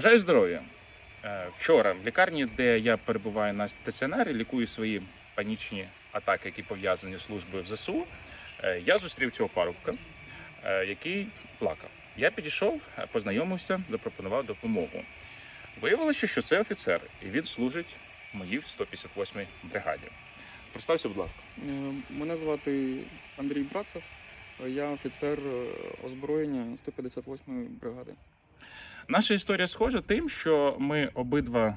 Бажаю здоров'я. Е, Вчора в лікарні, де я перебуваю на стаціонарі, лікую свої панічні атаки, які пов'язані з службою в ЗСУ. е, Я зустрів цього парубка, е, який плакав. Я підійшов, познайомився, запропонував допомогу. Виявилося, що це офіцер, і він служить в моїй 158-й бригаді. Представся, будь ласка. Мене звати Андрій Братцев, е, я офіцер озброєння 158-ї бригади. Наша історія схожа тим, що ми обидва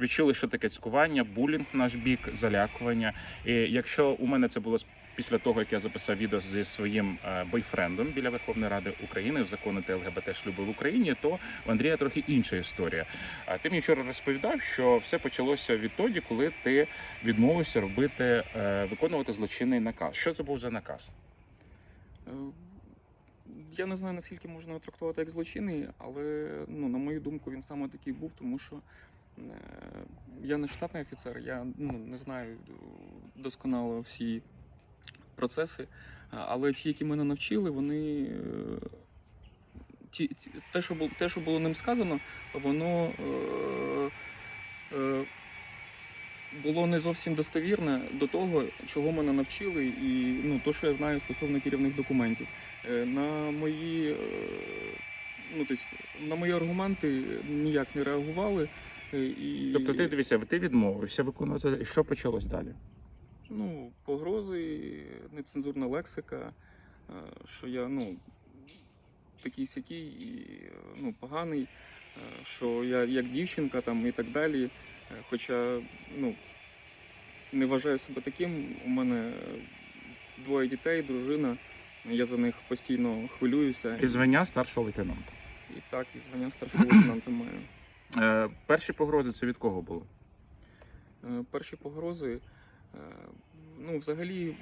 відчули, що таке цькування, булінг в наш бік, залякування. І якщо у мене це було після того, як я записав відео зі своїм е, бойфрендом біля Верховної Ради України узаконити ЛГБТ шлюби в Україні, то в Андрія трохи інша історія. А ти мені вчора розповідав, що все почалося відтоді, коли ти відмовився робити е, виконувати злочинний наказ. Що це був за наказ? Я не знаю, наскільки можна його трактувати як злочинний, але ну, на мою думку, він саме такий був, тому що е, я не штатний офіцер, я ну, не знаю досконало всі процеси, але ті, які мене навчили, вони. е, ті- те, що було, те, що було ним сказано, воно е, е, було не зовсім достовірне до того, чого мене навчили, і ну, то, що я знаю стосовно керівних документів. Е, На мої, е, ну, тобто, на мої аргументи ніяк не реагували. е, І, Тобто, ти дивися, ти відмовився виконувати, і що почалось далі? ну, погрози, нецензурна лексика, що я ну, такий сякий і ну, поганий, що я як дівчинка там і так далі. Е, Хоча ну, не вважаю себе таким. У мене двоє дітей, дружина. Я за них постійно хвилююся. І звання старшого лейтенанта. І так, і звання старшого лейтенанта маю. Е, перші погрози це від кого були? Е, Перші погрози. е, Ну, взагалі,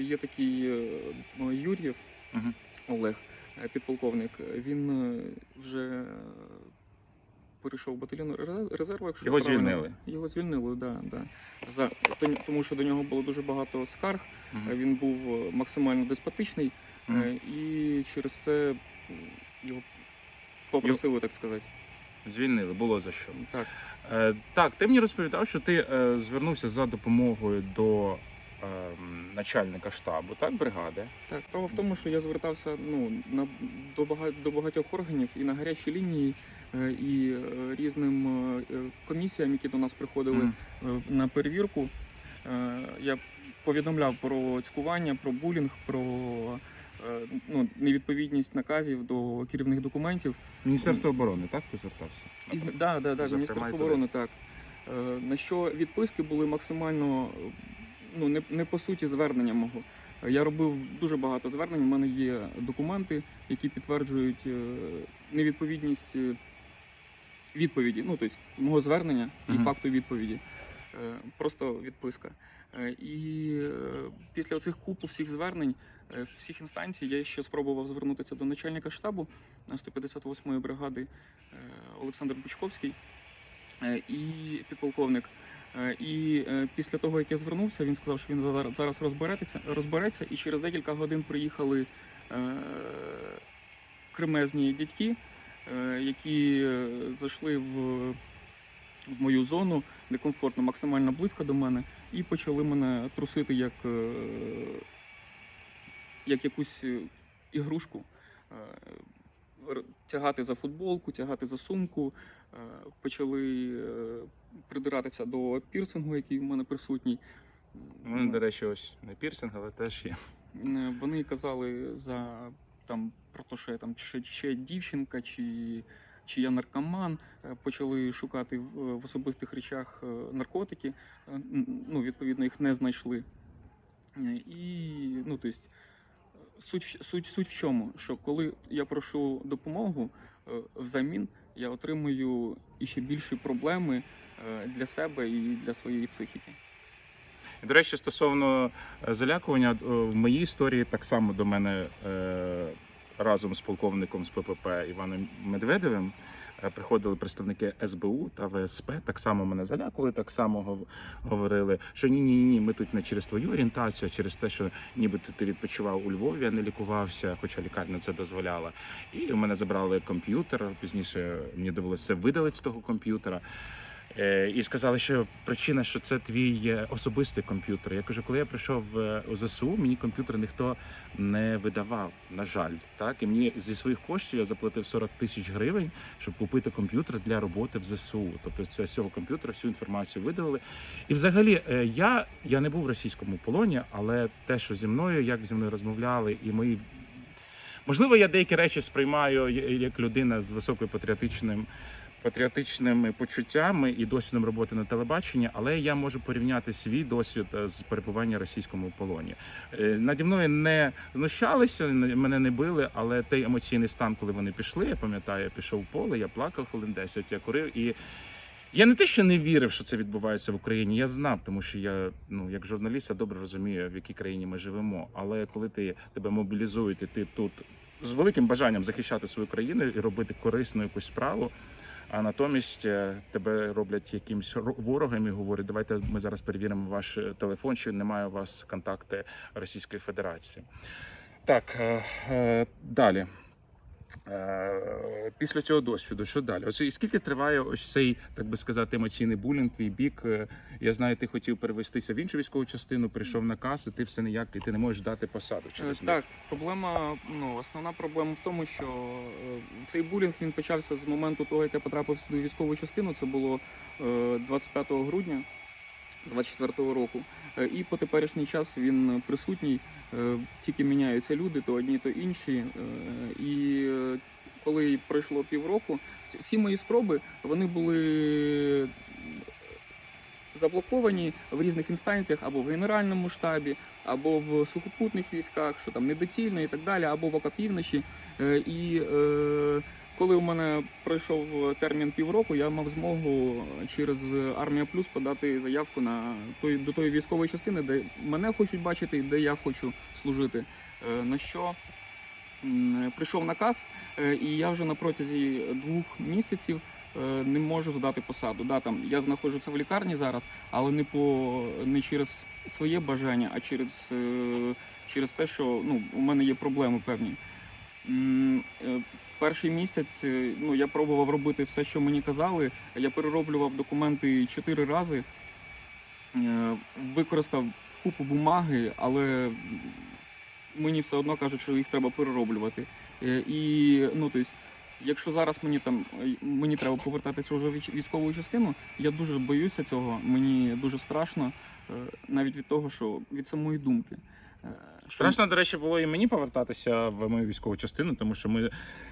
є такий Юр'єв Мгм. Олег, підполковник. Він вже перейшов в батальйон резерву, якщо Його правильно- звільнили? Його звільнили, да, да. За, тому що до нього було дуже багато скарг. Е, Він був е, максимально деспотичний, Мгм. і через це його попросили, так сказати. Звільнили, було за що. Так. Е, так, ти мені розповідав, що ти е, звернувся за допомогою до е, начальника штабу, так, бригади. Так, справа в тому, що я звертався ну, на, до, бага, до багатьох органів і на гарячі лінії, е, і е, різним е, комісіям, які до нас приходили Мгм. е, на перевірку. Е, Я повідомляв про цькування, про булінг, про е, ну, невідповідність наказів до керівних документів. Міністерство оборони, так, ти звертався? І, да, да, да, Зокрема, Міністерство і туди. оборони, так. Е, На що відписки були максимально ну, не, не по суті звернення мого. Я робив дуже багато звернень. У мене є документи, які підтверджують е, невідповідність е, відповіді, ну тобто мого звернення і Мгм. факту відповіді. Е, Просто відписка. І після цих купу всіх звернень, всіх інстанцій, я ще спробував звернутися до начальника штабу е, 158-ї бригади Олександр Бучковський і підполковник. Е, І е, після того, як я звернувся, він сказав, що він зараз- розбереться, розбереться, і через декілька годин приїхали е, кремезні дядьки, які зайшли в, мою зону некомфортно, максимально близько до мене, і почали мене трусити як, як якусь ігрушку. Тягати за футболку, тягати за сумку, почали придиратися до пірсингу, який в мене присутній. У мене, до речі, ось не пірсинг, але теж є. Е, Вони казали за там про те, що я там чи, чи я дівчинка, чи, чи я наркоман. Е, Почали шукати в, особистих речах е, наркотики. Ну, відповідно, їх не знайшли. І ну, тобто, суть, суть, суть в чому? Що коли я прошу допомогу взамін, я отримую іще більші проблеми для себе і для своєї психіки. До речі, стосовно е, залякування, е, в моїй історії так само до мене е, разом з полковником з ППП Іваном Медведевим е, приходили представники СБУ та ВСП. Так само мене залякували, так само говорили, що ні, ні, ні, ми тут не через твою орієнтацію, а через те, що нібито ти відпочивав у Львові, а не лікувався, хоча лікарня це дозволяла. І в мене забрали комп'ютер. Пізніше мені довелося видалити з того комп'ютера. Е, І сказали, що причина, що це твій е, особистий комп'ютер. Я кажу, коли я прийшов е, у ЗСУ, мені комп'ютер ніхто не видавав, на жаль. Так і мені зі своїх коштів я заплатив 40 тисяч гривень, щоб купити комп'ютер для роботи в ЗСУ. Тобто це з цього комп'ютера всю інформацію видалили. І взагалі, я, я не був в російському полоні, але те, що зі мною, як зі мною розмовляли, і мої можливо, я деякі речі сприймаю як людина з високою патріотичним. Патріотичними почуттями і досвідом роботи на телебаченні, але я можу порівняти свій досвід е, з перебування в російському полоні. Е, Наді мною не знущалися, мене не били, але той емоційний стан, коли вони пішли, я пам'ятаю, я пішов в поле, я плакав хвилин 10, я курив і. Я не те, що не вірив, що це відбувається в Україні. Я знав, тому що я, ну як журналіст, я добре розумію, в якій країні ми живемо. Але коли ти тебе мобілізують, і ти тут з великим бажанням захищати свою країну і робити корисну якусь справу. А натомість е, тебе роблять якимсь ро- ворогом і говорять, давайте ми зараз перевіримо ваш е, телефон, чи немає у вас контакти Російської Федерації. Так, е, далі. Е, Після цього досвіду, що далі? Ось і скільки триває ось цей, так би сказати, емоційний булінг, твій бік? Е, Я знаю, ти хотів перевестися в іншу військову частину, прийшов наказ, і ти все ніяк, і ти не можеш дати посаду Е, через. Так, проблема, ну, основна проблема в тому, що цей булінг він почався з моменту того, як я потрапив сюди в військову частину. Це було е, 25 грудня 24 року. Е, І по теперішній час він присутній. Е, Тільки міняються люди, то одні, то інші. Е, І е, коли пройшло півроку, всі- мої спроби вони були заблоковані в різних інстанціях або в генеральному штабі, або в сухопутних військах, що там недоцільно і так далі, або в ОК півночі. Е, І е, коли у мене пройшов термін півроку, я мав змогу через Армія Плюс подати заявку на той до тої військової частини, де мене хочуть бачити, і де я хочу служити. Е, На що прийшов наказ, е, і я вже на протязі двох місяців е, не можу здати посаду. Да, там я знаходжуся в лікарні зараз, але не по не через своє бажання, а через, е, через те, що ну, у мене є проблеми певні. Перший місяць е, ну, я пробував робити все, що мені казали. Я перероблював документи чотири рази, е, використав купу бумаги, але мені все одно кажуть, що їх треба перероблювати. Е, І ну, тобто, якщо зараз мені там мені треба повертатися вже в військову частину, я дуже боюся цього. Мені дуже страшно, навіть від того, що від самої думки. Страшно, до речі, було і мені повертатися в мою військову частину, тому що ми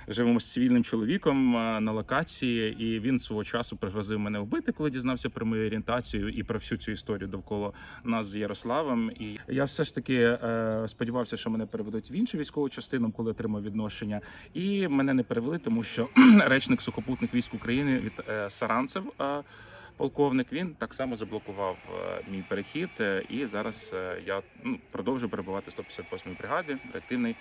живемо з цивільним чоловіком на локації, і він свого часу пригрозив мене вбити, коли дізнався про мою орієнтацію і про всю цю історію довкола нас з Ярославом. І я все ж таки е, сподівався, що мене переведуть в іншу військову частину, коли отримав відношення. І мене не перевели, тому що речник сухопутних військ України від е, Саранцев. е, Полковник він так само заблокував е, мій перехід, е, і зараз е, я ну, продовжую перебувати в 158-й бригаді, реактивний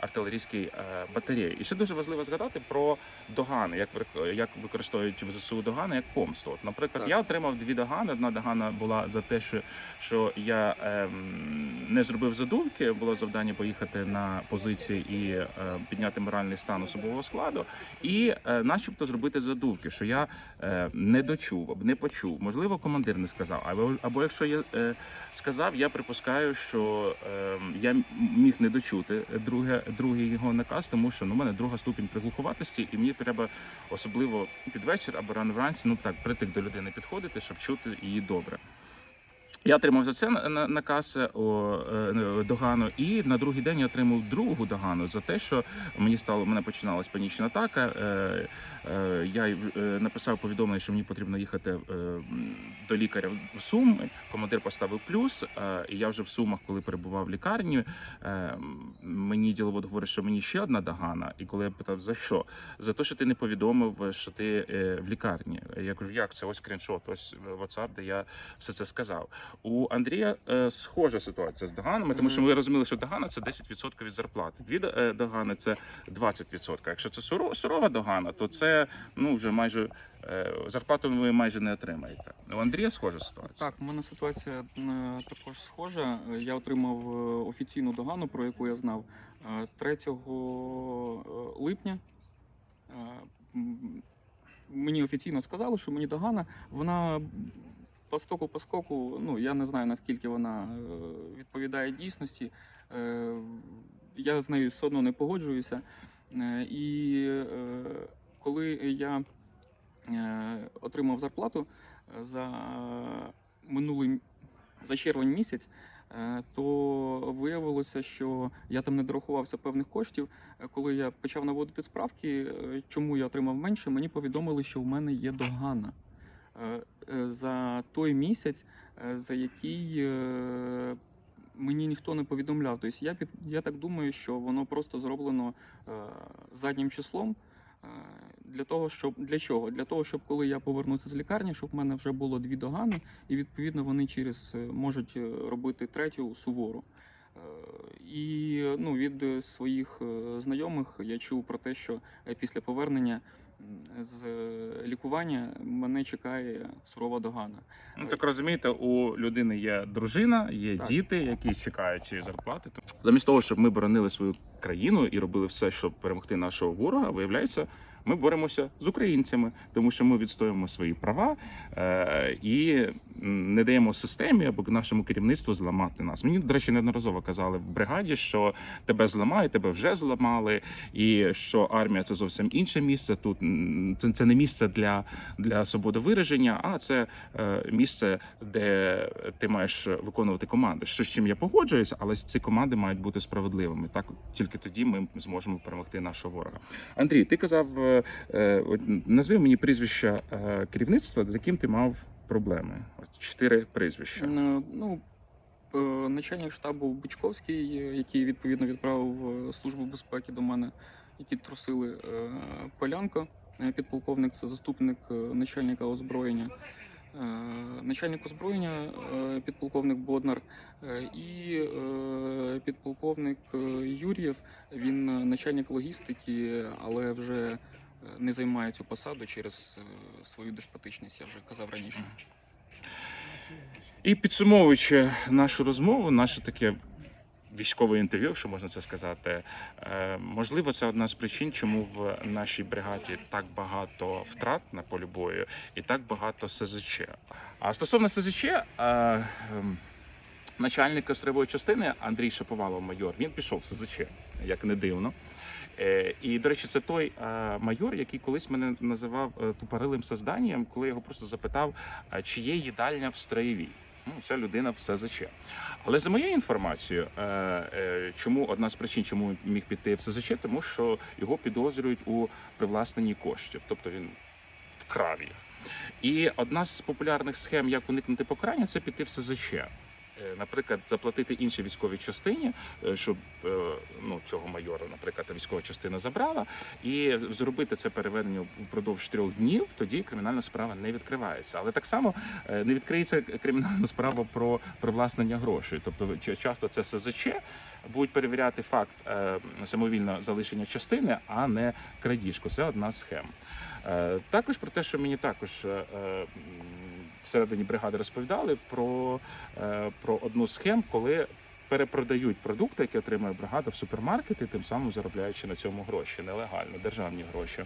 артилерійській е, батареї. І ще дуже важливо згадати про догани, як як використовують в ЗСУ догани як помсту. От, наприклад, Так. я отримав дві догани. Одна догана була за те, що, що я ем, не зробив задумки. Було завдання поїхати на позиції і е, підняти моральний стан особового складу, і е, начебто зробити задумки, що я е, не дочув, не почув. Можливо, командир не сказав. Або, або якщо я е, сказав, я припускаю, що е, я міг не дочути друге, другий його наказ, тому що ну, у мене друга ступінь приглухуватості, і мені треба особливо під вечір або рано вранці, ну так, притик до людини підходити, щоб чути її добре. Я отримав за це на- на- наказ е, е, догану, і на другий день я отримав другу догану за те, що мені стало мене починалась панічна атака. Е, я написав повідомлення, що мені потрібно їхати до лікаря в Суми. Командир поставив плюс. І я вже в Сумах, коли перебував в лікарні, мені діловод говорить, що мені ще одна догана. І коли я питав за що, за те, що ти не повідомив, що ти в лікарні. Я кажу, як це ось скріншот, ось WhatsApp, де я все це сказав. У Андрія е, схожа ситуація з доганами, тому що ми розуміли, що догана це 10% від зарплати. Дві е, догани це 20%. Якщо це суро- сурова догана, то це ну вже майже е, зарплату ви майже не отримаєте. У Андрія схожа ситуація. Так, у мене ситуація е, також схожа. Е, Я отримав е, офіційну догану, про яку я знав е, 3 липня. Е, Мені офіційно сказали, що мені догана, вона по стоку по скоку, ну я не знаю наскільки вона е, відповідає дійсності. Е, Я з нею все одно не погоджуюся. Е, І коли я отримав зарплату за минулий за червень місяць, то виявилося, що я там не дорахувався певних коштів. Коли я почав наводити справки, чому я отримав менше, мені повідомили, що в мене є догана за той місяць, е, за який е, мені ніхто не повідомляв. Тобто я під я так думаю, що воно просто зроблено е, заднім числом. е, Для того, щоб для чого? Для того, щоб коли я повернуся з лікарні, щоб в мене вже було дві догани, і відповідно вони через е, можуть е, робити третю сувору. Е, І ну, від е, своїх е, знайомих я чув про те, що е, після повернення з е, лікування мене чекає сурова догана. Ну так розумієте, у людини є дружина, є Так. діти, які чекають цієї зарплати. Замість того, щоб ми боронили свою країну і робили все, щоб перемогти нашого ворога, виявляється. Ми боремося з українцями, тому що ми відстоюємо свої права е, і не даємо системі або нашому керівництву зламати нас. Мені, до речі, неодноразово казали в бригаді, що тебе зламають, тебе вже зламали, і що армія це зовсім інше місце. Тут це, це не місце для, для свободи вираження, а це е, місце, де ти маєш виконувати команди. Що з чим я погоджуюся, але ці команди мають бути справедливими. Так тільки тоді ми зможемо перемогти нашого ворога. Андрій, ти казав, е, назви мені прізвища е, керівництва, з яким ти мав проблеми. От чотири прізвища. Е, Ну, е, начальник штабу Бичковський, е, який відповідно відправив е, службу безпеки до мене, які трусили е, Полянко, е, підполковник, це заступник е, начальника озброєння. Е, Начальник озброєння е, підполковник Боднар е, і е, підполковник е, Юр'єв, він е, начальник логістики, але вже е, не займає цю посаду через е, свою деспотичність, я вже казав раніше. І підсумовуючи нашу розмову, наше таке військове інтерв'ю, якщо можна це сказати, е, можливо, це одна з причин, чому в нашій бригаді так багато втрат на полі бою і так багато СЗЧ. А стосовно СЗЧ, е, ем, начальник стрибової частини Андрій Шаповалов, майор, він пішов в СЗЧ, як не дивно. Е, І, до речі, це той е, майор, який колись мене називав е, тупорилим созданням, коли я його просто запитав, чи є їдальня в строєвій. Ну, ця людина все заче. Але за моєю інформацією, чому одна з причин, чому він міг піти в СЗЧ, тому що його підозрюють у привласненні коштів, тобто він вкрав їх. І одна з популярних схем, як уникнути покарання, це піти в СЗЧ. Е, Наприклад, заплатити іншій військовій частині, е, щоб е, ну цього майора, наприклад, військова частина забрала, і зробити це переведення впродовж трьох днів, тоді кримінальна справа не відкривається. Але так само не відкриється кримінальна справа про привласнення грошей. Тобто часто це СЗЧ будуть перевіряти факт самовільного залишення частини, а не крадіжку. Це одна з схем. Також про те, що мені також всередині бригади розповідали про, е, про одну з схем, коли перепродають продукти, які отримує бригада в супермаркети, тим самим заробляючи на цьому гроші, нелегально, державні гроші.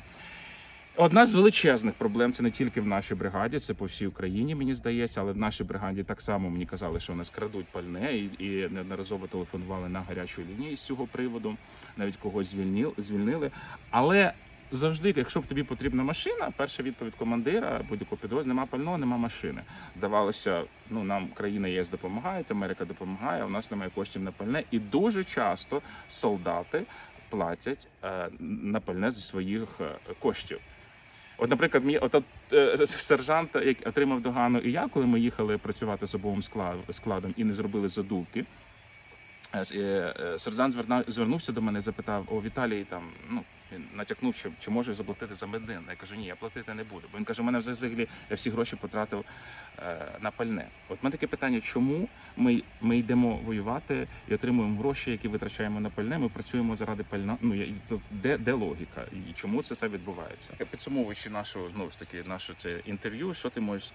Одна з величезних проблем це не тільки в нашій бригаді, це по всій Україні, мені здається, але в нашій бригаді так само мені казали, що вони скрадуть пальне і, і неодноразово телефонували на гарячу лінію з цього приводу, навіть когось звільнили. Але завжди, якщо б тобі потрібна машина, перша відповідь командира будь-якого підрозділу, нема пального, нема машини. Здавалося, ну нам країна ЄС допомагає, Америка допомагає, а у нас немає коштів на пальне. І дуже часто солдати платять е, на пальне зі своїх е, коштів. От, наприклад, мій от, от, е, сержант, який отримав догану, і я, коли ми їхали працювати з обовим складом, і не зробили задувки, сержант звернувся до мене запитав: О, Віталій, там, ну, Він натякнув, що чи може заплатити за бензин. Я кажу, ні, я платити не буду. Бо він каже, у мене взагалі я всі гроші потратив е, на пальне. От в мене таке питання, чому ми, ми йдемо воювати і отримуємо гроші, які витрачаємо на пальне. Ми працюємо заради пальна. Ну я- то де, де логіка і чому це так відбувається? Підсумовуючи нашу знову ж таки наше це інтерв'ю, що ти можеш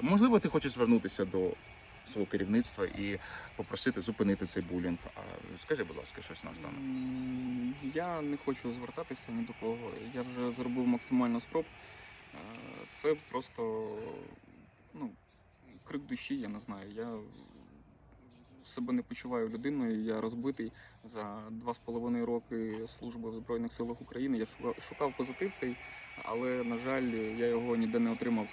можливо, ти хочеш звернутися до свого керівництва і попросити зупинити цей булінг. А скажи, будь ласка, щось на останок. М, Я не хочу звертатися ні до кого. Я вже зробив максимально спроб. Е, Це просто ну, крик душі, я не знаю. Я себе не почуваю людиною, я розбитий за два з половиною роки служби в Збройних силах України. Я шукав, позитив цей, але, на жаль, я його ніде не отримав.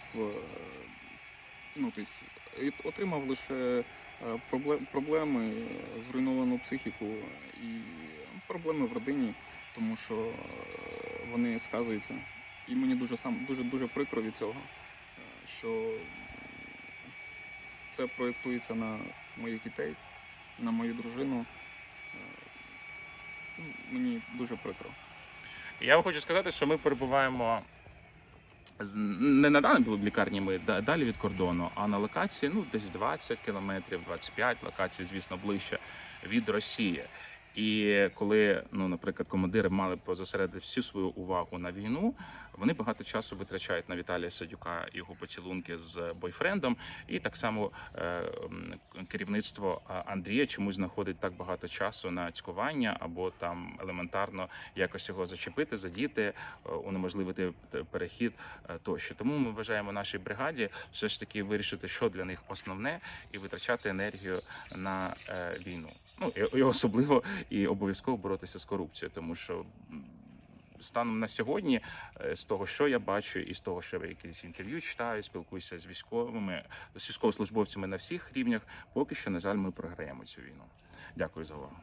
Ну, тобто, отримав лише е, проблеми, е, зруйновану психіку і проблеми в родині, тому що е, вони сказуються. І мені дуже сам дуже дуже прикро від цього, що це проєктується на моїх дітей, на мою дружину. Мені дуже прикро. Я вам хочу сказати, що ми перебуваємо не на даній лікарні, ми далі від кордону, а на локації ну десь 20 кілометрів, 25 локацій, звісно, ближче від Росії. І коли, ну, наприклад, командири мали б зосередити всю свою увагу на війну, вони багато часу витрачають на Віталія Садюка його поцілунки з бойфрендом, і так само е, керівництво Андрія чомусь знаходить так багато часу на цькування або там елементарно якось його зачепити, задіти, е, унеможливити перехід е, тощо. Тому ми вважаємо нашій бригаді все ж таки вирішити, що для них основне, і витрачати енергію на е, війну. Ну і, особливо і обов'язково боротися з корупцією, тому що. Станом на сьогодні, е, з того, що я бачу, і з того, що я якісь інтерв'ю читаю, спілкуюся з військовими, з військовослужбовцями на всіх рівнях, поки що, на жаль, ми програємо цю війну. Дякую за увагу.